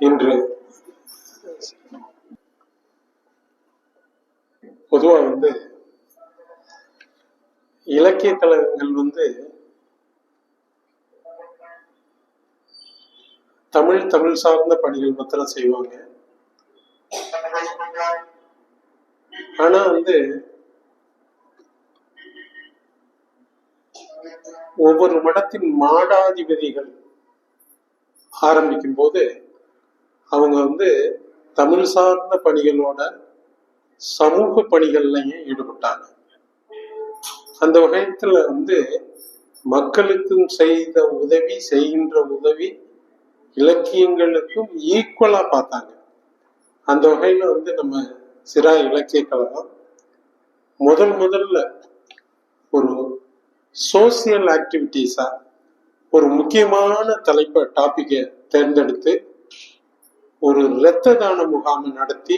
இன்று. பொதுவா வந்து இலக்கிய கழகங்கள் வந்து தமிழ் தமிழ் சார்ந்த பணிகள் மாத்திரம் செய்வாங்க. ஆனா வந்து ஒவ்வொரு மடத்தின் மாடாதிபதிகள் ஆரம்பிக்கும் போது அவங்க வந்து தமிழ் சார்ந்த பணிகளோட சமூக பணிகள்லையும் ஈடுபட்டாங்க. அந்த வகையத்துல வந்து மக்களுக்கும் செய்த உதவி செய்கின்ற உதவி இலக்கியங்களுக்கும் ஈக்குவலா பார்த்தாங்க. அந்த வகையில வந்து நம்ம சிரா இலக்கிய கழகம் முதல் முதல்ல ஒரு சோசியல் ஆக்டிவிட்டீஸா ஒரு முக்கியமான தலைப்பை டாபிக்கை தேர்ந்தெடுத்து ஒரு இரத்த தான முகாமை நடத்தி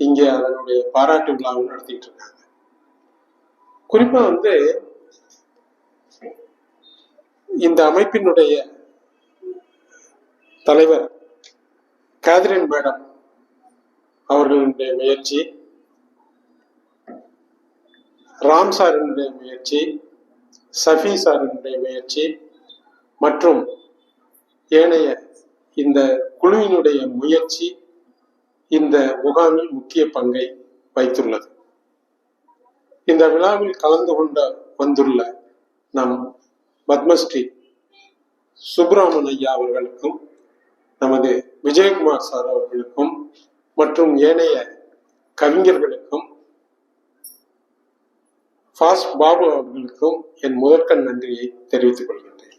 இங்க அதனுடைய பாராட்டு விழாவை நடத்திட்டு இருக்காங்க. குறிப்பா வந்து இந்த அமைப்பினுடைய தலைவர் கேத்ரின் மேடம் அவர்களுடைய முயற்சி ராம் சாரினுடைய முயற்சி சஃபி சாரினுடைய முயற்சி மற்றும் ஏனைய இந்த குழுவினுடைய முயற்சி இந்த முகாமில் முக்கிய பங்கை வைத்துள்ளது. இந்த விழாவில் கலந்து கொண்ட வந்துள்ள நம் பத்மஸ்ரீ சுப்பிரமணன் ஐயா அவர்களுக்கும் நமது விஜயகுமார் சார் அவர்களுக்கும் மற்றும் ஏனைய கவிஞர்களுக்கும் ஃபாஸ் பாபு அவர்களுக்கும் என் முதற்கண் நன்றியை தெரிவித்துக் கொள்கின்றேன்.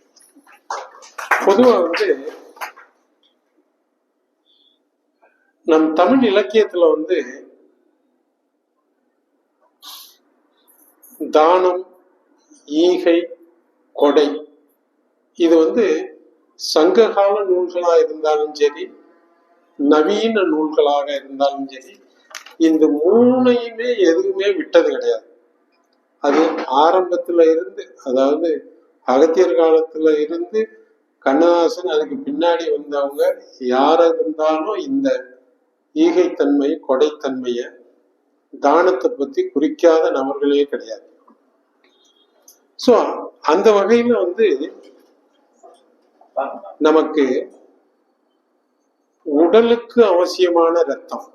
பொதுவாக வந்து நம் தமிழ் இலக்கியத்துல வந்து தானம் ஈகை கொடை இது வந்து சங்ககால நூல்களா இருந்தாலும் சரி நவீன நூல்களாக இருந்தாலும் சரி இந்த மூணையுமே எதுவுமே விட்டது கிடையாது. அது ஆரம்பத்துல இருந்து அதாவது அகத்தியர் காலத்துல இருந்து கண்ணதாசன் அதுக்கு பின்னாடி வந்தவங்க யாரா இருந்தாலும் இந்த ஈகைத்தன்மை கொடைத்தன்மைய தானத்தை பத்தி குறிக்காத நபர்களே கிடையாது. சோ அந்த வகையில வந்து நமக்கு உடலுக்கு அவசியமான ரத்தம்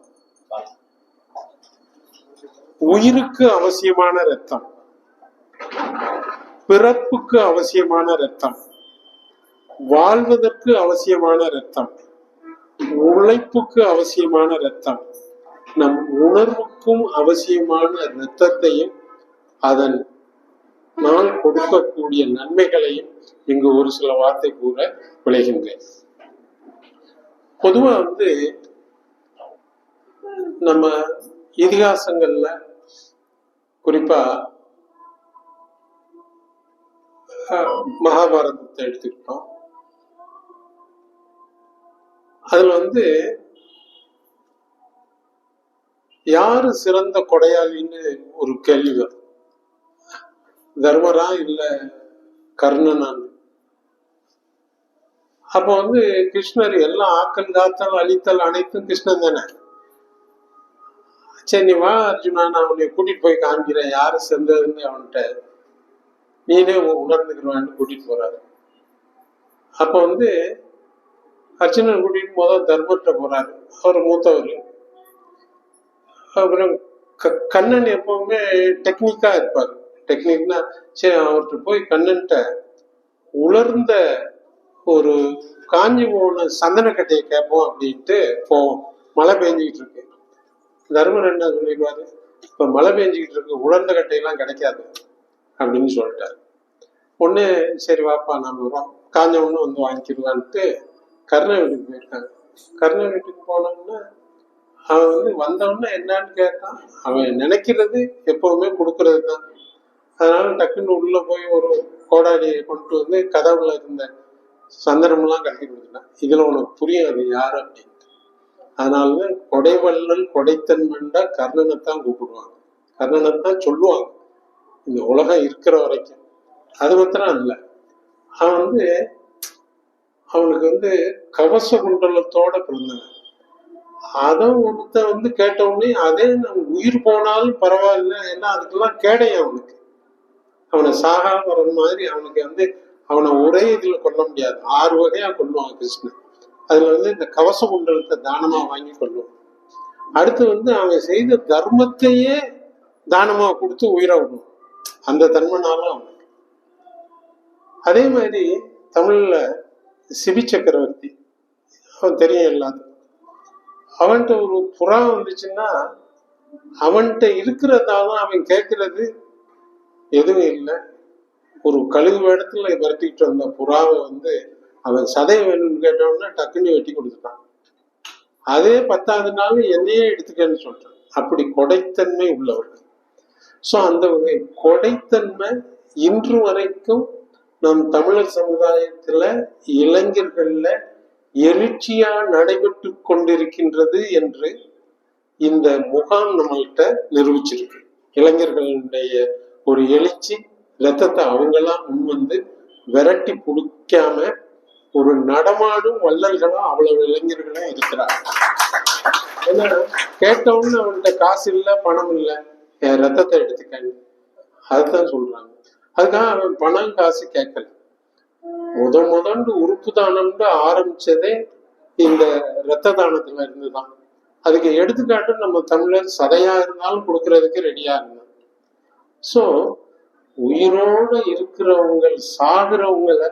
உயிருக்கு அவசியமான ரத்தம் பிறப்புக்கு அவசியமான ரத்தம் வாழ்வதற்கு அவசியமான ரத்தம் உழைப்புக்கு அவசியமான ரத்தம் நம் உணர்வுக்கும் அவசியமான இரத்தத்தையும் அதன் நான் கொடுக்கக்கூடிய நன்மைகளையும் இங்கு ஒரு சில வார்த்தை கூற விளைகின்றேன். பொதுவா வந்து நம்ம இதிகாசங்கள்ல குறிப்பா அஹ், மகாபாரதத்தை எடுத்துக்கிட்டோம். அதுல வந்து யாரு சிறந்த கொடையாளின்னு ஒரு கேள்வி வரும். தர்மரா இல்ல கர்ணனான் அப்ப வந்து கிருஷ்ணர் எல்லாம் ஆக்கல் காத்தல் அழித்தல் அனைத்தும் கிருஷ்ணன் தானே? சரி நீ வா அர்ஜுனா நான் அவனை கூட்டிட்டு போய் காமிக்கிறேன் யாரு சேர்ந்ததுன்னு அவன்கிட்ட? நீனே உ- உணர்ந்துக்கிறவான்னு கூட்டிட்டு போறாரு. அப்ப வந்து அர்ஜுனன் கூட்டிட்டு முதல் தர்மர்கிட்ட போறாரு. அவர் மூத்தவர். அப்புறம் க- கண்ணன் எப்பவுமே டெக்னிக்கா இருப்பார். டெக்னிக்னா சரி அவர்கிட்ட போய் கண்ணன்ட்ட உலர்ந்த ஒரு காஞ்சி போன சந்தனக்கட்டையை கேட்போம் அப்படின்ட்டு போவோம். மழை பெஞ்சிக்கிட்டு இருக்கு. தர்மர் என்ன சொல்லிடுவாரு? இப்ப மழை பெஞ்சிக்கிட்டு இருக்கு உலர்ந்த கட்டையெல்லாம் கிடைக்காது அப்படின்னு சொல்லிட்டாரு. ஒண்ணு சரி வாப்பா நம்ம காஞ்ச ஒண்ணு வந்து வாங்கிக்கிடுவான்ட்டு கர்ண வீட்டுக்கு போயிருக்காங்க. கர்ண வீட்டுக்கு போனோம்னா அவன் வந்து வந்தவொடனே என்னன்னு கேட்டான். அவன் நினைக்கிறது எப்பவுமே கொடுக்கறது தான் அதனால டக்குன்னு உள்ள போய் ஒரு கோடாடியை கொண்டு வந்து கதவுல இருந்த சந்தனம்லாம் கட்டி கொடுத்துட்டான். இதுல உனக்கு புரியும் அது யாரு அப்படின்ட்டு அதனால கொடைவள்ளல் கொடைத்தன்மண்டா கர்ணனைத்தான் கூப்பிடுவாங்க. கர்ணனைத்தான் சொல்லுவாங்க. இந்த உலகம் இருக்கிற வரைக்கும். அது மாத்திரம் இல்லை. அவன் வந்து அவனுக்கு வந்து கவச குண்டலத்தோட பிறந்தவன். அதை ஒருத்த வந்து கேட்ட உடனே அதே நம்ம உயிர் போனாலும் பரவாயில்ல ஏன்னா அதுக்கெல்லாம் கேடையும் அவனுக்கு. அவனை சாகா வர மாதிரி அவனுக்கு வந்து அவனை ஒரே இதுல கொல்ல முடியாது. ஆறு வகையா கொல்லுவான் கிருஷ்ணன். அதுல வந்து இந்த கவச குண்டலத்தை தானமா வாங்கி கொள்ளுவான். அடுத்து வந்து அவன் செய்த தர்மத்தையே தானமா கொடுத்து உயிரை அந்த தன்மனாலும் அவனுக்கு. அதே மாதிரி தமிழ்ல சிபி சக்கரவர்த்தி. அவன் தெரியும் எல்லாத்துக்கும். அவன்கிட்ட ஒரு புறா வந்துச்சுன்னா அவன்கிட்ட இருக்கிறதாதான் அவன் கேட்கறது. எதுவும் இல்லை. ஒரு கழுகு இடத்துல விரட்டிட்டு வந்த புறாவை வந்து அவன் சதை வேணும்னு கேட்டோம்னா டக்குன்னு வெட்டி கொடுத்துட்டான். அதே பத்தாவது நாள் என்னையே எடுத்துக்கன்னு சொல்றான் அப்படி கொடைத்தன்மை உள்ளவர்கள் ஸோ அந்த கொடைத்தன்மை இன்று வரைக்கும் நம் தமிழர் சமுதாயத்துல இளைஞர்கள்ல எழுச்சியா நடைபெற்று கொண்டிருக்கின்றது என்று இந்த முகாம் நம்மள்கிட்ட நிரூபிச்சிருக்கு. இளைஞர்களுடைய ஒரு எழுச்சி ரத்தத்தை அவங்களாம் முன் வந்து விரட்டி பிடிக்காம ஒரு நடமாடும் வள்ளல்களா அவ்வளவு இளைஞர்களும் இருக்கிறாங்க. ஏன்னா கேட்டவுடனே அவன்கிட்ட காசு இல்லை பணம் இல்லை. என் ரத்தத்தை எடுத்துக்காங்க. அதுதான் சொல்றாங்க. அதுக்காக அவன் பணம் காசு கேட்கல. முத முதண்டு உறுப்பு தானம்னு ஆரம்பிச்சதே இந்த இரத்த தானத்துல இருந்துதான். அதுக்கு எடுத்துக்காட்டு நம்ம தமிழர் சதையா இருந்தாலும் கொடுக்கறதுக்கு ரெடியா இருந்தாங்க சோ உயிரோட இருக்கிறவங்க சாகிறவங்களை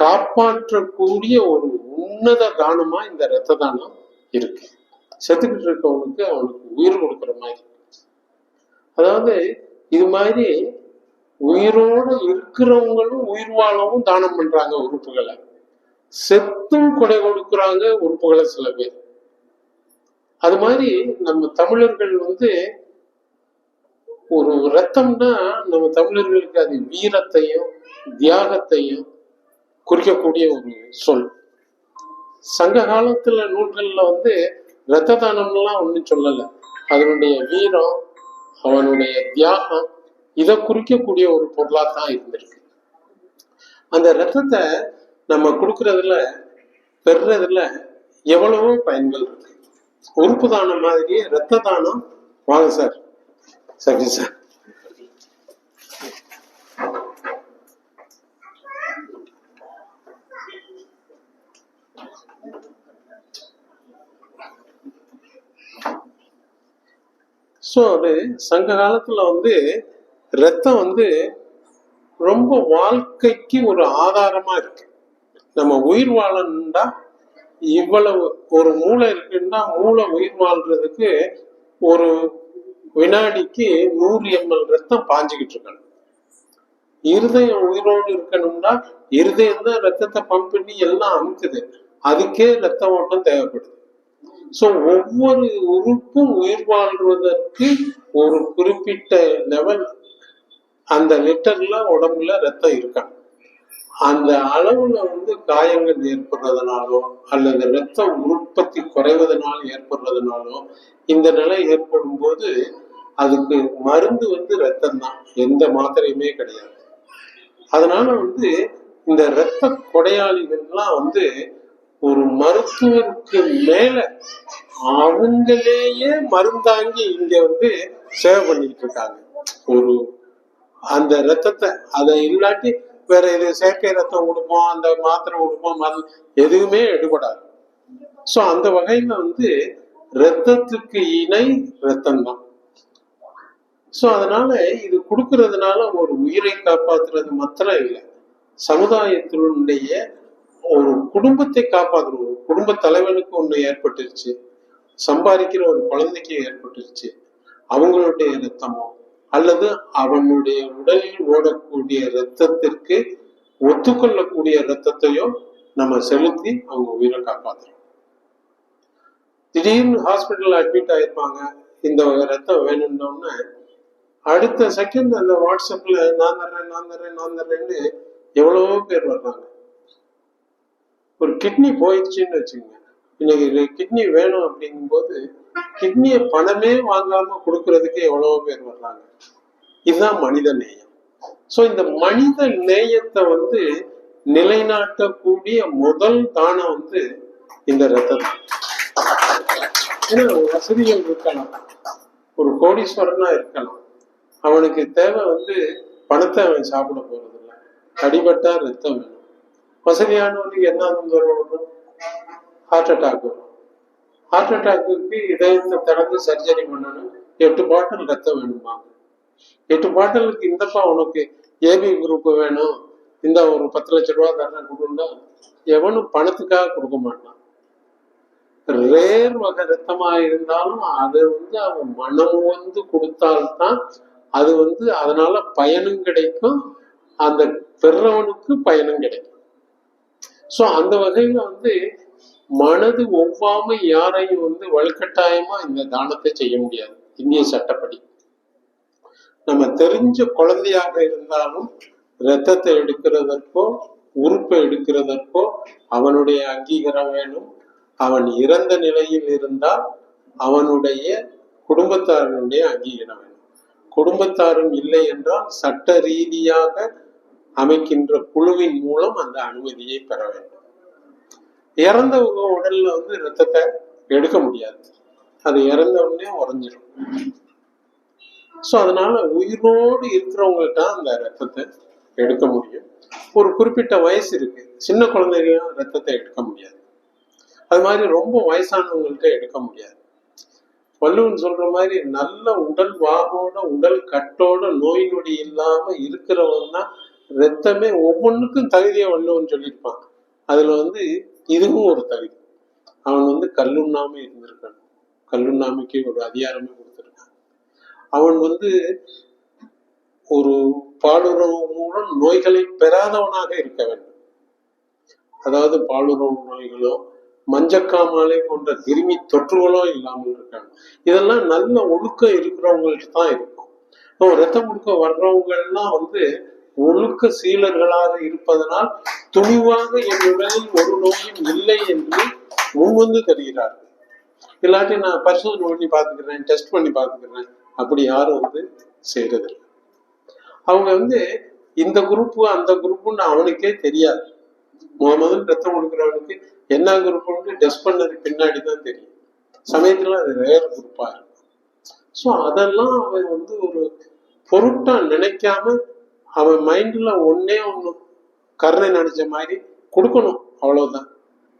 காப்பாற்றக்கூடிய ஒரு உன்னத தானமா இந்த இரத்த தானம் இருக்கு. செத்துக்கிட்டு இருக்கவனுக்கு அவனுக்கு உயிர் கொடுக்குற மாதிரி அதாவது இது மாதிரி உயிரோட இருக்கிறவங்களும் உயிர் வாழவும் தானம் பண்றாங்க உறுப்புகளை. செத்தும் கொடை கொடுக்குறாங்க உறுப்புகளை சில பேர். அது மாதிரி நம்ம தமிழர்கள் வந்து ஒரு ரத்தம்னா நம்ம தமிழர்களுக்கு அது வீரத்தையும் தியாகத்தையும் குறிக்கக்கூடிய ஒரு சொல். சங்க காலத்துல நூல்கள்ல வந்து இரத்த தானம்லாம் ஒன்றும் சொல்லலை. அதனுடைய வீரம் அவனுடைய தியாகம் இதை குறிக்கக்கூடிய ஒரு பொருளா தான் இருந்திருக்கு. அந்த ரத்தத்தை நம்ம கொடுக்கறதுல பெறுறதுல எவ்வளவோ பயன்கள் இருக்கு. உறுப்பு தானம் மாதிரியே ரத்த தானம். வாங்க சார். சரி சார். ஸோ அது சங்க காலத்துல வந்து ரத்தம் வந்து ரொம்ப வாழ்க்கைக்கு ஒரு ஆதாரமா இருக்கு. நம்ம உயிர் வாழணும்டா இவ்வளவு ஒரு மூளை இருக்குன்னா மூளை உயிர் வாழ்றதுக்கு ஒரு வினாடிக்கு நூறு எம்எல் ரத்தம் பாஞ்சுக்கிட்டு இருக்கணும். இருதயம் உயிரோடு இருக்கணும்னா இருதயம் தான் ரத்தத்தை பம்ப் பண்ணி எல்லாம் அமுக்குது. அதுக்கே ரத்த ஓட்டம் தேவைப்படுது. ஸோ ஒவ்வொரு உறுப்பும் உயிர் வாழ்வதற்கு ஒரு குறிப்பிட்ட லெவல் அந்த லிட்டர்ல உடம்புல ரத்தம் இருக்கணும் அந்த அளவுல வந்து காயங்கள் ஏற்படுறதுனாலோ அல்லது ரத்த உற்பத்தி குறைவதனால் ஏற்படுறதுனாலோ இந்த நிலை ஏற்படும் போது அதுக்கு மருந்து வந்து ரத்தம் தான் எந்த மாத்திரையுமே கிடையாது. அதனால வந்து இந்த இரத்த கொடையாளிகள்லாம் வந்து ஒரு மருத்துவருக்கு மேல அவங்களேயே மருந்தாங்கி இங்க வந்து சேவை பண்ணிட்டு இருக்காங்க. ஒரு அந்த ரத்தத்தை அதை இல்லாட்டி வேற இது செயற்கை ரத்தம் கொடுப்போம் அந்த மாத்திரை கொடுப்போம் மருந்து எதுவுமே எடுபடாது. ஸோ அந்த வகையில வந்து ரத்தத்துக்கு இணை ரத்தம் தான் ஸோ அதனால இது கொடுக்கறதுனால ஒரு உயிரை காப்பாத்துறது மாத்திரம் இல்லை. சமுதாயத்தினுடைய ஒரு குடும்பத்தை காப்பாற்றணும் ஒரு குடும்ப தலைவனுக்கு ஒண்ணு ஏற்பட்டுருச்சு. சம்பாதிக்கிற ஒரு குழந்தைக்கு ஏற்பட்டுருச்சு. அவங்களுடைய ரத்தமோ அல்லது அவனுடைய உடலில் ஓடக்கூடிய ரத்தத்திற்கு ஒத்துக்கொள்ளக்கூடிய ரத்தத்தையோ நம்ம செலுத்தி அவங்க உயிரை காப்பாத்துறோம். திடீர்னு ஹாஸ்பிட்டல் அட்மிட் ஆயிருப்பாங்க. இந்த ரத்தம் வேணும்னோன்னு அடுத்த செகண்ட் அந்த வாட்ஸ்அப்ல நான் தர்றேன் நான் தர்றேன் நான் தர்றேன்னு எவ்வளவோ பேர் வர்றாங்க. ஒரு கிட்னி போயிடுச்சுன்னு வச்சுக்கோங்க. இன்னைக்கு கிட்னி வேணும் அப்படிங்கும்போது கிட்னியை பணமே வாங்காம கொடுக்கறதுக்கு எவ்வளவோ பேர் வர்றாங்க. இதுதான் மனித நேயம். ஸோ இந்த மனித நேயத்தை வந்து நிலைநாட்டக்கூடிய முதல் தானம் வந்து இந்த ரத்தம். ஏன்னா வசதிகள் இருக்கலாம். ஒரு கோடீஸ்வரனா இருக்கலாம். அவனுக்கு தேவை வந்து பணத்தை அவன் சாப்பிட போறது இல்லை அடிபட்டா ரத்தம் வேணும். வசதியானவனுக்கு என்ன தொந்தரவு வரும் ஹார்ட் அட்டாக் வரும் ஹார்ட் அட்டாக்கு இதயத்தை திறந்து சர்ஜரி பண்ணணும். எட்டு பாட்டில் ரத்தம் வேணுமாங்க எட்டு பாட்டிலுக்கு இந்தப்பா உனக்கு ஏபி குரூப் வேணும். இந்த ஒரு பத்து லட்ச ரூபா தரணும் கொடுண்டா எவனும் பணத்துக்காக கொடுக்க மாட்டான். ரேர் வகை ரத்தமா இருந்தாலும் அது வந்து அவன் மனம் வந்து கொடுத்தால்தான் அது வந்து அதனால பயனும் கிடைக்கும். அந்த பெறவனுக்கு பயனும் கிடைக்கும். ஸோ அந்த வகையில் வந்து மனது ஒவ்வாம யாரையும் வந்து வலுக்கட்டாயமா இந்த தானத்தை செய்ய முடியாது. இந்திய சட்டப்படி. நம்ம தெரிஞ்ச குழந்தையாக இருந்தாலும் ரத்தத்தை எடுக்கிறதற்கோ உறுப்பை எடுக்கிறதற்கோ அவனுடைய அங்கீகாரம் வேணும். அவன் இறந்த நிலையில் இருந்தால் அவனுடைய குடும்பத்தாரனுடைய அங்கீகாரம் வேணும். குடும்பத்தாரும் இல்லை என்றால் சட்ட ரீதியாக அமைக்கின்ற குழுவின் மூலம் அந்த அனுமதியை பெற வேண்டும். இறந்தவங்க உடல்ல வந்து ரத்தத்தை எடுக்க முடியாது. அது இறந்த உடனே உறைஞ்சிடும் ஸோ அதனால உயிரோடு இருக்கிறவங்கள்ட்ட அந்த ரத்தத்தை எடுக்க முடியும். ஒரு குறிப்பிட்ட வயசு இருக்கு. சின்ன குழந்தைகளும் ரத்தத்தை எடுக்க முடியாது. அது மாதிரி ரொம்ப வயசானவங்கள்ட்ட எடுக்க முடியாது. வள்ளுவன் சொல்ற மாதிரி நல்ல உடல் வாகோட உடல் கட்டோட நோய் நொடி இல்லாம இருக்கிறவங்க தான் ரத்தமே ஒவ்வொன்றுக்கும் தகுதியை வள்ளுவன் சொல்லியிருப்பாங்க. அதுல வந்து இதுவும் ஒரு தகுதி. அவன் வந்து கல்லுண்ணாம இருந்திருக்கான். கல்லுண்ணாமைக்கு ஒரு அதிகாரமே கொடுத்துருக்கான். அவன் வந்து ஒரு பாலுறவு மூலம் நோய்களை பெறாதவனாக இருக்க வேண்டும். அதாவது பாலுறவு நோய்களோ மஞ்சக்காமாலை போன்ற கிருமி தொற்றுகளோ இல்லாமல் இருக்காங்க இதெல்லாம் நல்ல ஒழுக்கம் இருக்கிறவங்கள்ட்ட தான் இருக்கும். இப்போ ரத்தம் கொடுக்க வர்றவங்க எல்லாம் வந்து ஒழுக்க சீலர்களாக இருப்பதனால் துணிவாக என் ஒரு நோயும் இல்லை என்று முன்வந்து தருகிறார்கள். இல்லாட்டி நான் பரிசோதனை பண்ணி பார்த்துக்கிறேன் டெஸ்ட் பண்ணி பார்த்துக்கிறேன். அப்படி யாரும் வந்து செய்யறதில்லை அவங்க வந்து இந்த குரூப் அந்த குரூப்னு அவனுக்கே தெரியாது. முதல் ரத்தம் கொடுக்குறவனுக்கு என்ன குரூப்னு டெஸ்ட் பண்ணது பின்னாடி தான் தெரியும். சமயத்துல அது ரேர் குரூப்பா இருக்கும். ஸோ அதெல்லாம் அவன் வந்து ஒரு பொருட்டா நினைக்காம அவன் மைண்ட்ல ஒன்னே ஒண்ணு கருணை நினைச்ச மாதிரி கொடுக்கணும் அவ்வளவுதான்.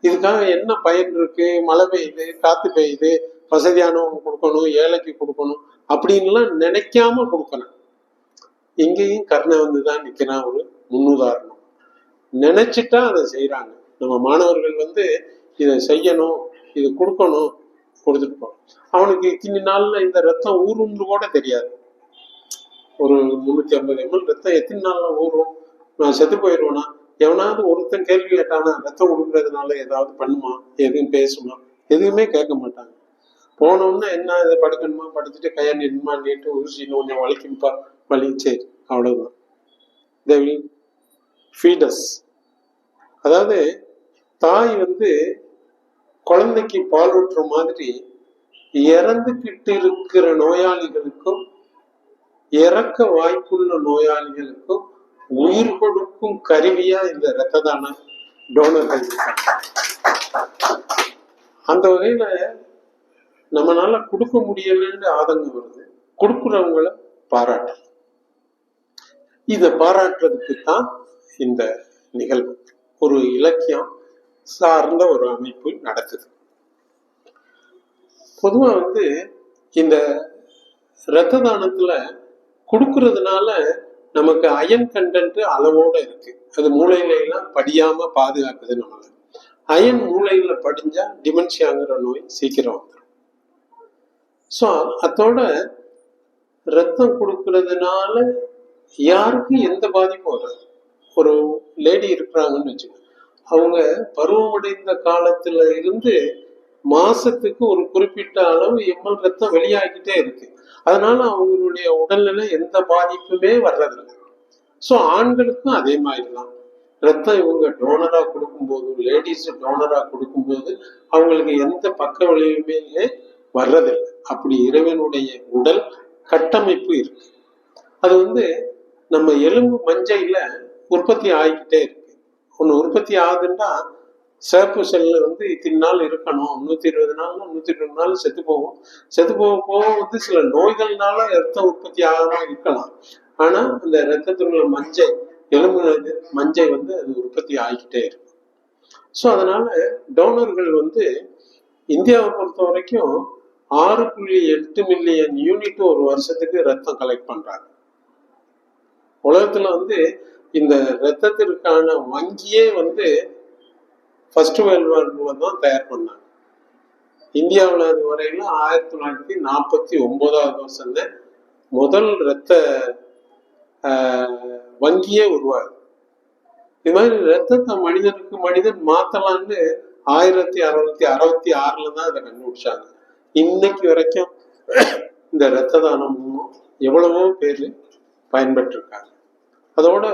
இதுக்காக என்ன பயன் இருக்கு மழை பெய்யுது காத்து பெய்யுது வசதியானவங்க கொடுக்கணும் ஏழைக்கு கொடுக்கணும் அப்படின்லாம் நினைக்காம கொடுக்கணும். இங்கேயும் கருணை வந்து தான் நிற்கிறான் ஒரு முன்னுதாரணம். நினைச்சிட்டா அதை செய்யறாங்க நம்ம மாணவர்கள் வந்து இதை செய்யணும் இது கொடுக்கணும் கொடுத்துட்டு போகணும். அவனுக்கு இத்தனை நாள்ல இந்த ரத்தம் ஊருன்னு கூட தெரியாது. ஒரு முன்னூத்தி ஐம்பது எம்எல் ரத்தம் எத்தனை நாள்ல ஊறும்? நான் செத்து போயிடுவேனா? எவனாவது ஒருத்தன் கேள்வி கேட்டானா ரத்தம் கொடுக்கறதுனால ஏதாவது பண்ணுமா? எதுவும் பேசுமா? எதுவுமே கேட்க மாட்டாங்க. போனோம்னா என்ன இதை படுக்கணுமா? படுத்துட்டு கையா நின்னுமா நீட்டு ஊசி கொஞ்சம் வலிக்கும்பா. வலி சரி அவ்வளவுதான். தே வில் ஃபீடஸ் அதாவது தாய் வந்து குழந்தைக்கு பால் ஊட்டுற மாதிரி இறந்துகிட்டு இருக்கிற நோயாளிகளுக்கும் இறக்க வாய்ப்புள்ள நோயாளிகளுக்கும் உயிர் கொடுக்கும் கருவியா இந்த இரத்த தான டோனர்கள் அந்த வகையில நம்மளால கொடுக்க முடியலன்னு ஆதங்கம் வருது. கொடுக்குறவங்கள பாராட்டு இதை பாராட்டுறதுக்கு தான் இந்த நிகழ்வு ஒரு இலக்கியம் சார்ந்த ஒரு அமைப்பு நடக்குது. பொதுவா வந்து இந்த இரத்த தானத்துல கொடுக்கறதுனால நமக்கு அயன் கண்டென்ட் அளவோட இருக்கு. அது மூளையில எல்லாம் படியாம பாதுகாக்குது நம்மள. அயன் மூளையில படிஞ்சா டிமென்ஷியாங்கிற நோய் சீக்கிரம் வந்துடும் ஸோ அதோட ரத்தம் கொடுக்கறதுனால யாருக்கு எந்த பாதிப்பும் வராது. ஒரு லேடி இருக்கிறாங்கன்னு வச்சுக்கோங்க. அவங்க பருவமடைந்த காலத்துல இருந்து மாசத்துக்கு ஒரு குறிப்பிட்ட அளவு எம்எல் ரத்தம் வெளியாகிட்டே இருக்கு. அதனால அவங்களுடைய உடல்நிலை எந்த பாதிப்புமே வர்றதில்லை. ஸோ ஆண்களுக்கும் அதே மாதிரி தான் ரத்தம் இவங்க டோனரா கொடுக்கும்போது லேடிஸ் டோனரா கொடுக்கும்போது அவங்களுக்கு எந்த பக்க விளைவுமே வர்றதில்லை. அப்படி இறைவனுடைய உடல் கட்டமைப்பு இருக்கு. அது வந்து நம்ம எலும்பு மஞ்சையில உற்பத்தி ஆகிக்கிட்டே இருக்கு. ஒன்று உற்பத்தி ஆகுதுன்னா சிறப்பு செல்லு வந்து இத்தனை நாள் இருக்கணும். நூத்தி இருபது நாள்னா நூத்தி இருபது நாள் செத்து போகும். செத்து போக போக வந்து சில நோய்கள்னால ரத்தம் உற்பத்தி ஆகாம இருக்கலாம். ஆனா அந்த ரத்தத்தில் உள்ள மஞ்சள் எலும்பு மஞ்சை மஞ்சள் வந்து அது உற்பத்தி ஆகிக்கிட்டே இருக்கும். ஸோ அதனால டோனர்கள் வந்து இந்தியாவை பொறுத்த வரைக்கும் ஆறு புள்ளி எட்டு மில்லியன் யூனிட் ஒரு வருஷத்துக்கு ரத்தம் கலெக்ட் பண்றாங்க. உலகத்துல வந்து இந்த ரத்தத்திற்கான வங்கியே வந்து ஃபர்ஸ்ட் வேர்ல்டு வார் தான் தயார் பண்ணாங்க. இந்தியாவில் அது வரையில ஆயிரத்தி தொள்ளாயிரத்தி நாற்பத்தி ஒன்பதாவது வருஷம் தான் முதல் ரத்த ஆஹ், வங்கியே உருவாகுது. இது மாதிரி ரத்தத்தை மனிதனுக்கு மனிதன் மாத்தலாம்னு ஆயிரத்தி அறுநூத்தி அறுபத்தி ஆறுல தான் அதை கண்டுபிடிச்சாங்க. இன்னைக்கு வரைக்கும் இந்த இரத்த தானமும் எவ்வளவோ பேர் பயன்பெற்றிருக்காங்க. அதோட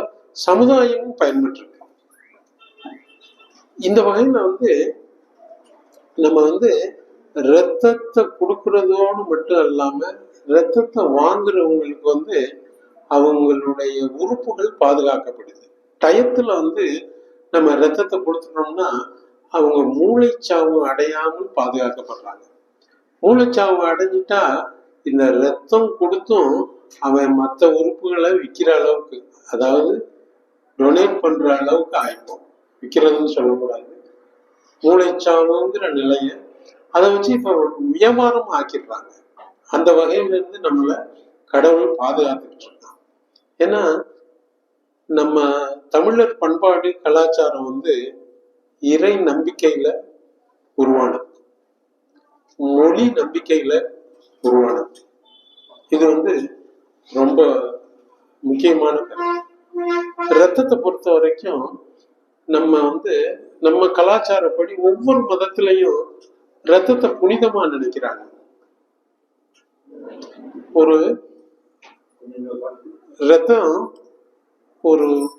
சமுதாயமும் பயன்பெற்றிருக்கு. இந்த வகையில வந்து நம்ம வந்து ரத்தத்தை கொடுக்கறதோடு மட்டும் இல்லாம ரத்தத்தை வாங்குறவங்களுக்கு வந்து அவங்களுடைய உறுப்புகள் பாதுகாக்கப்படுது. டயத்துல வந்து நம்ம ரத்தத்தை கொடுத்துட்டோம்னா அவங்க மூளைச்சாவு அடையாமல் பாதுகாக்கப்படுறாங்க. மூளைச்சாவு அடைஞ்சிட்டா இந்த ரத்தம் கொடுத்தும் அவன் மற்ற உறுப்புகளை விற்கிற அளவுக்கு அதாவது டொனேட் பண்ற அளவுக்கு ஆயிப்போம். விற்கிறதுன்னு சொல்லக்கூடாது. மூளைச்சாவுங்கிற நிலைய அதை வச்சு இப்போ வியாபாரம் ஆக்கிடுறாங்க. அந்த வகையில இருந்து நம்மளை கடவுள் பாதுகாத்துக்கிட்டு இருக்கான். ஏன்னா நம்ம தமிழர் பண்பாடு கலாச்சாரம் வந்து இறை நம்பிக்கையில உருவானது. மொழி நம்பிக்கையில உருவானது. இது வந்து ரொம்ப முக்கியமான கருத்து. ரத்தத்தை பொறுத்த வரைக்கும் நம்ம வந்து நம்ம கலாச்சாரப்படி ஒவ்வொரு மதத்திலையும் ரத்தத்தை புனிதமா நினைக்கிறாங்க. ஒரு ரத்தம் ஒரு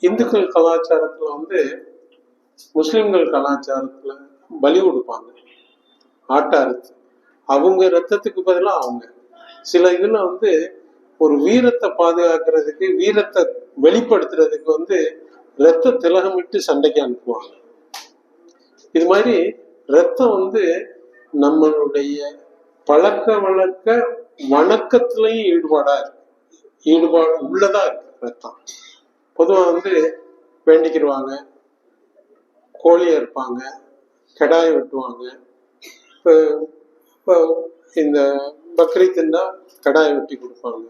இந்துக்கள் கலாச்சாரத்துல வந்து முஸ்லிம்கள் கலாச்சாரத்துல பலி கொடுப்பாங்க. ஆட்டை அறுத்து. அவங்க ரத்தத்துக்கு பதிலா அவங்க. சில இதுல வந்து ஒரு வீரத்தை பாதுகாக்கிறதுக்கு வீரத்தை வெளிப்படுத்துறதுக்கு வந்து ரத்த திலகமிட்டு சண்டைக்கு அனுப்புவாங்க. இது மாதிரி ரத்தம் வந்து நம்மளுடைய பழக்க வழக்க வணக்கத்திலையும் ஈடுபாடா இருக்கு. ஈடுபாடு உள்ளதா இருக்கு ரத்தம். பொதுவா வந்து வேண்டிக்கிடுவாங்க கோழி அறுப்பாங்க கடாயை வெட்டுவாங்க. இப்போ இப்போ இந்த பக்ரீத்துன்னா கடாயை வெட்டி கொடுப்பாங்க.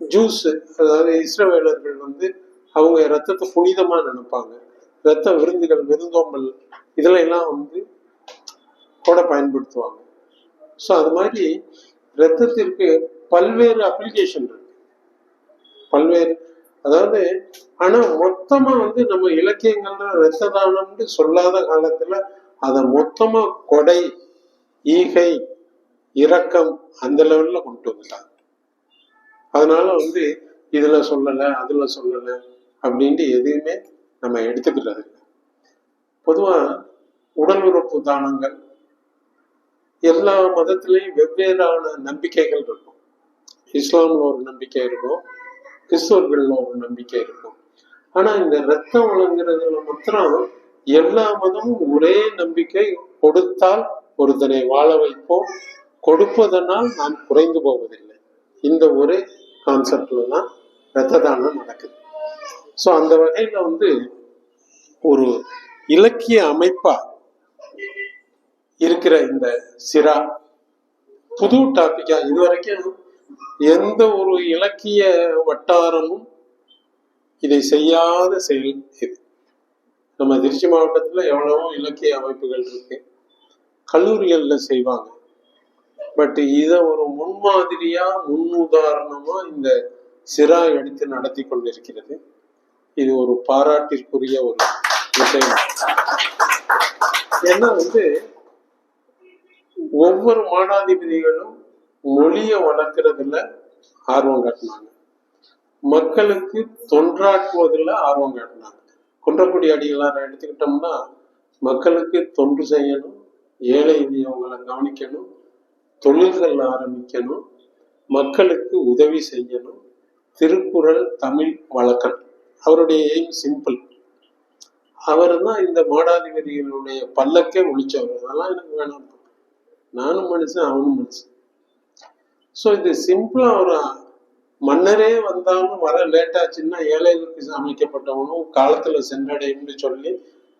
ஜூஸ் அதாவது இஸ்ரவேலர்கள் வந்து அவங்க ரத்தத்தை புனிதமா நினைப்பாங்க. ரத்த விருந்துகள் விருந்தோம்பல் இதுல எல்லாம் வந்து கூட பயன்படுத்துவாங்க. ஸோ அது மாதிரி ரத்தத்திற்கு பல்வேறு அப்ளிகேஷன் இருக்கு. பல்வேறு அதாவது ஆனா மொத்தமா வந்து நம்ம இலக்கியங்கள்ல ரத்த தானம்னு சொல்லாத காலத்துல அதை மொத்தமா கொடை ஈகை இரக்கம் அந்த லெவல்ல கொண்டு வந்துட்டாங்க. அதனால வந்து இதுல சொல்லலை அதுல சொல்லலை அப்படின்ட்டு எதையுமே நம்ம எடுத்துக்கிறது பொதுவா உடல் உறுப்பு தானங்கள் எல்லா மதத்திலையும் வெவ்வேறான நம்பிக்கைகள் இருக்கும். இஸ்லாம்ல ஒரு நம்பிக்கை இருக்கும் கிறிஸ்தவர்கள்ல ஒரு நம்பிக்கை இருக்கும். ஆனா இந்த ரத்தம் வழங்குறதுல மாத்திரம் எல்லா மதமும் ஒரே நம்பிக்கை கொடுத்தால் ஒருத்தனை வாழ வைப்போம் கொடுப்பதனால் நாம் குறைந்து போவதில்லை. இந்த ஒரே கான்செப்ட்ல தான் ரத்த தானம் நடக்குது. ஸோ அந்த வகையில வந்து ஒரு இலக்கிய அமைப்பா இருக்கிற இந்த சிரா புது டாபிக்கா இது வரைக்கும் எந்த ஒரு இலக்கிய வட்டாரமும் இதை செய்யாத செயல் இது. நம்ம திருச்சி மாவட்டத்துல எவ்வளவோ இலக்கிய அமைப்புகள் இருக்கு. கல்லூரிகள்ல செய்வாங்க. பட் இதை ஒரு முன்மாதிரியா முன்னுதாரணமா இந்த சிரா எடுத்து நடத்தி கொண்டிருக்கிறது. இது ஒரு பாராட்டிற்குரிய ஒரு விஷயம். ஏன்னா வந்து ஒவ்வொரு மாடாதிபதிகளும் மொழியை வளர்க்கறதுல ஆர்வம் காட்டினாங்க. மக்களுக்கு தொன்றாற்றுவதில் ஆர்வம் காட்டினாங்க. குன்றக்குடி அடிகளாரை எடுத்துக்கிட்டோம்னா மக்களுக்கு தொன்று செய்யணும் ஏழை எளியவங்களை கவனிக்கணும் தொழில்கள் ஆரம்பிக்கணும் மக்களுக்கு உதவி செய்யணும் திருக்குறள் தமிழ் வழக்கம். அவருடைய எய்ம் சிம்பிள் அவர் தான் இந்த மாடாதிபதிகளுடைய பல்லக்கே ஒழிச்சவர். அதெல்லாம் எனக்கு வேணாம். நானும் மனுஷன் அவனும் மனுஷன். ஸோ இது சிம்பிளா ஒரு மன்னரே வந்தாலும் வர லேட்டாச்சுன்னா ஏழைகளுக்கு அமைக்கப்பட்ட உணவு காலத்துல சென்றடையும்னு சொல்லி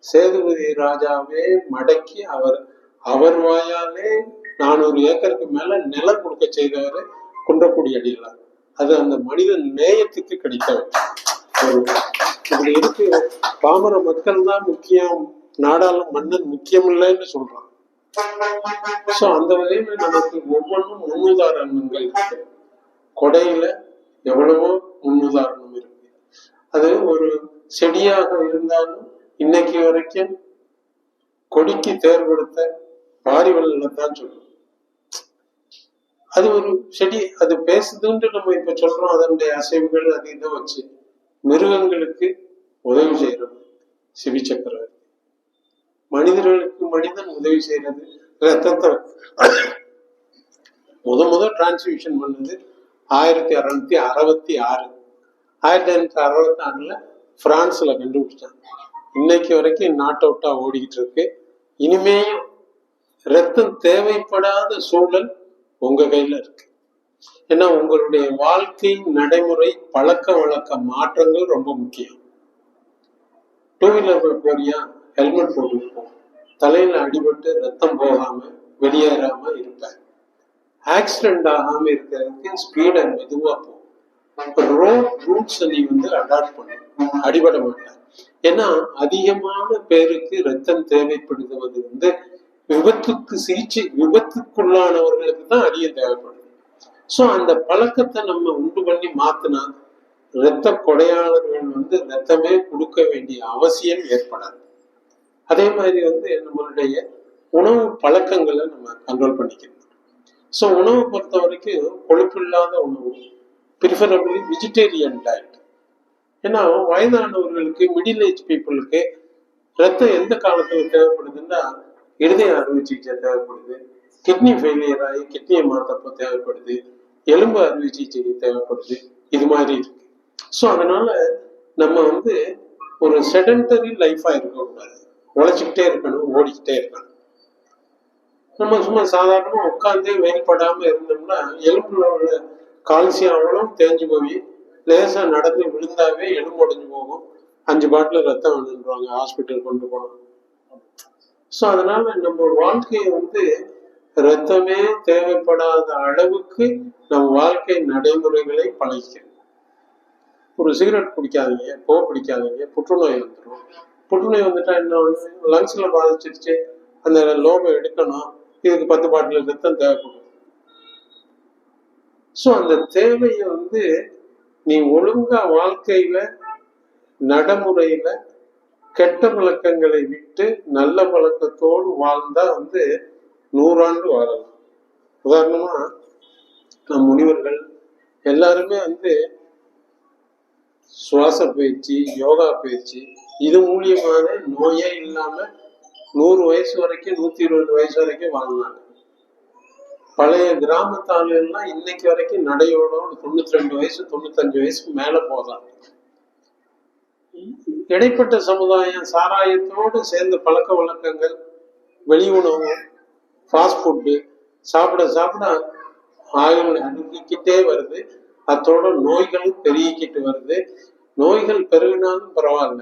சேதுபதி ராஜாவே மடக்கி அவர் அவர் வாயாலே நானூறு ஏக்கருக்கு மேல நிலம் கொடுக்க செய்தவர் குன்றக்குடி அடிகளார் அது அந்த மனிதன் நேயத்துக்கு கிடைத்தவர் ஒரு இப்படி இருக்கு. பாமர மக்கள் தான் முக்கியம். நாடாளும் மன்னன் முக்கியம் இல்லைன்னு சொல்றான். சோ அந்த வகையில நமக்கு ஒவ்வொன்றும் முன்னுதாரணங்கள் இருக்கு. கொடையில எவ்வளவோ முன்னுதாரணம் இருக்கு. அது ஒரு செடியாக இருந்தாலும் இன்னைக்கு வரைக்கும் கொடிக்கு தேர்வெடுத்த பாரிவல்ல தான் சொல்லும் அது ஒரு செடி அது பேசுதுன்ட்டு நம்ம இப்ப சொல்றோம். அதனுடைய அசைவுகள் அது இதை வச்சு மிருகங்களுக்கு உதவி செய்யறது சிவி சக்கரவர்த்தி. மனிதர்களுக்கு மனிதன் உதவி செய்யறது ரத்தத்தை முத முத டிரான்ஸ்மிஷன் பண்ணது ஆயிரத்தி அறுநூத்தி அறுபத்தி ஆறு. ஆயிரத்தி அறுநூத்தி அறுபத்தி ஆறுல பிரான்ஸ்ல கண்டுபிடிச்சாங்க. இன்னைக்கு வரைக்கும் நாட் அவுட்டா ஓடிக்கிட்டு இருக்கு. இனிமேயும் ரத்தம் தேவைப்படாத சூழல் உங்க கையில இருக்கு. ஏன்னா உங்களுடைய வாழ்க்கை நடைமுறை பழக்க வழக்க மாற்றங்கள் ரொம்ப முக்கியம். டூ வீலர்ல போறியா? ஹெல்மெட் போட்டுருப்போம் தலையில அடிபட்டு ரத்தம் போகாம வெளியேறாம இருப்பேன் ஆக்சிடென்ட் ஆகாம இருக்கிறதுக்கு ஸ்பீடை மெதுவா போகும் ரோட் ரூட்ஸ் நீ வந்து அடாப்ட் பண்ண. அடிபட மாட்டேன் ஏன்னா அதிகமான பேருக்கு ரத்தம் தேவைப்படுவது வந்து விபத்துக்கு சிகிச்சை விபத்துக்குள்ளானவர்களுக்கு தான் அதிகம் தேவைப்படுது. சோ அந்த பழக்கத்தை நம்ம உண்டு பண்ணி மாத்தினா இரத்த கொடையாளர்கள் வந்து ரத்தமே கொடுக்க வேண்டிய அவசியம் ஏற்படாது. அதே மாதிரி வந்து நம்மளுடைய உணவு பழக்கங்களை நம்ம கண்ட்ரோல் பண்ணிக்கணும். ஸோ உணவை பொறுத்த வரைக்கும் கொழுப்பு இல்லாத உணவு ப்ரிஃபரபிளி வெஜிடேரியன் டயட் ஏன்னா வயதானவர்களுக்கு மிடில் ஏஜ் பீப்புளுக்கு ரத்தம் எந்த காலத்துக்கு தேவைப்படுதுன்னா இருதய அறுவை சிகிச்சை தேவைப்படுது கிட்னி ஃபெயிலியர் ஆகி கிட்னியை மாத்தப்போ தேவைப்படுது எலும்பு அறுவை சிகிச்சை தேவைப்படுது இது மாதிரி இருக்கு. ஸோ அதனால நம்ம வந்து ஒரு செடன்டரி லைஃபா இருக்கக்கூடாது உழைச்சிக்கிட்டே இருக்கணும் ஓடிக்கிட்டே இருக்கணும். நம்ம சும்மா சாதாரணமா உட்காந்தே வெயில்படாமல் இருந்தோம்னா எலும்புல உள்ள கால்சியம் அவ்வளோ தேஞ்சு போய் லேசா நடந்து விழுந்தாவே எலும்பு உடஞ்சு போகும். அஞ்சு பாட்டில் ரத்தம் வேணுன்றாங்க ஹாஸ்பிட்டல் கொண்டு போனோம் ஸோ அதனால நம்ம வாழ்க்கையை வந்து ரத்தமே தேவைப்படாத அளவுக்கு நம் வாழ்க்கை நடைமுறைகளை பழகிக்கணும். ஒரு சிகரெட் பிடிக்காதீங்க போ பிடிக்காதீங்க புற்றுநோய் வந்துடும் புற்றுநோய் வந்துட்டா என்ன லங்ஸில் பாதிச்சிருச்சு. அந்த லோபை எடுக்கணும். இதுக்கு பத்து பாட்டில் ரத்தம் தேவைப்படும். ஸோ அந்த தேவையை வந்து நீ ஒழுங்கா வாழ்க்கையில நடைமுறையில கெட்ட பழக்கங்களை விட்டு நல்ல பழக்கத்தோடு வாழ்ந்தா வந்து நூறாண்டு வாழலாம். உதாரணமா நம் முனிவர்கள் எல்லாருமே வந்து சுவாச பயிற்சி யோகா பயிற்சி இது மூலியமான நோயே இல்லாம நூறு வயசு வரைக்கும் நூத்தி இருபது வயசு வரைக்கும் வாழ்ந்தாங்க. பழைய கிராமத்து ஆளுகள்லாம் இன்னைக்கு வரைக்கும் நடையோட தொண்ணூத்தி ரெண்டு வயசு தொண்ணூத்தஞ்சு வயசுக்கு மேல போதாங்க இடைப்பட்ட சமுதாயம் சாராயத்தோடு சேர்ந்த பழக்க வழக்கங்கள் வெளி உணவு ஃபாஸ்ட் ஃபுட்டு சாப்பிட சாப்பிட ஆயுள் அடுக்கிக்கிட்டே வருது. அத்தோட நோய்களும் பெருகிக்கிட்டு வருது. நோய்கள் பெருகினாலும் பரவாயில்ல.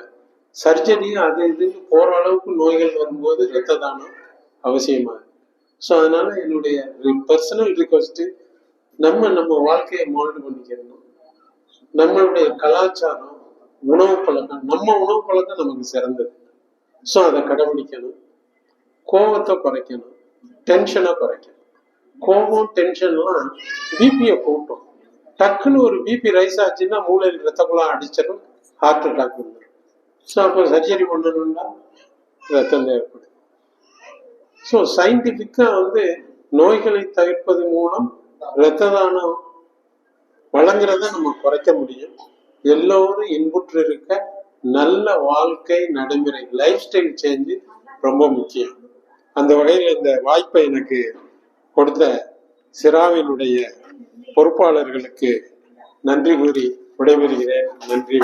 சர்ஜரி அது இதுன்னு போற அளவுக்கு நோய்கள் வரும்போது ரத்த தானம் அவசியமா? ஸோ அதனால என்னுடைய பர்சனல் ரிக்வஸ்ட் நம்ம நம்ம வாழ்க்கையை மோல்டு பண்ணிக்கணும். நம்மளுடைய கலாச்சாரம் உணவு பழக்கம் நம்ம உணவு பழக்கம் நமக்கு சிறந்தது. ஸோ அதை கடைபிடிக்கணும். கோபத்தை குறைக்கணும். டென்ஷனை குறைக்கணும். கோபம் டென்ஷன்லாம் பிபியை கூட்டும். டக்குன்னு ஒரு பிபி ரைஸ் ஆச்சுன்னா மூளையில் ரத்த குழாய் அடிச்சிடும். ஹார்ட் அட்டாக் வந்துடும் ஸோ அப்போ சர்ஜரி பண்ணணும்னா ரத்தம் தேவைப்படும். ஸோ சயின்டிஃபிக்காக வந்து நோய்களை தவிர்ப்பது மூலம் இரத்த தானம் வழங்குறத நம்ம குறைக்க முடியும். எல்லோரும் இன்புற்று இருக்க நல்ல வாழ்க்கை நடைமுறை லைஃப் ஸ்டைல் சேஞ்சு ரொம்ப முக்கியம். அந்த வகையில் இந்த வாய்ப்பை எனக்கு கொடுத்த சிராவினுடைய பொறுப்பாளர்களுக்கு நன்றி கூறி விடைபெறுகிறேன். நன்றி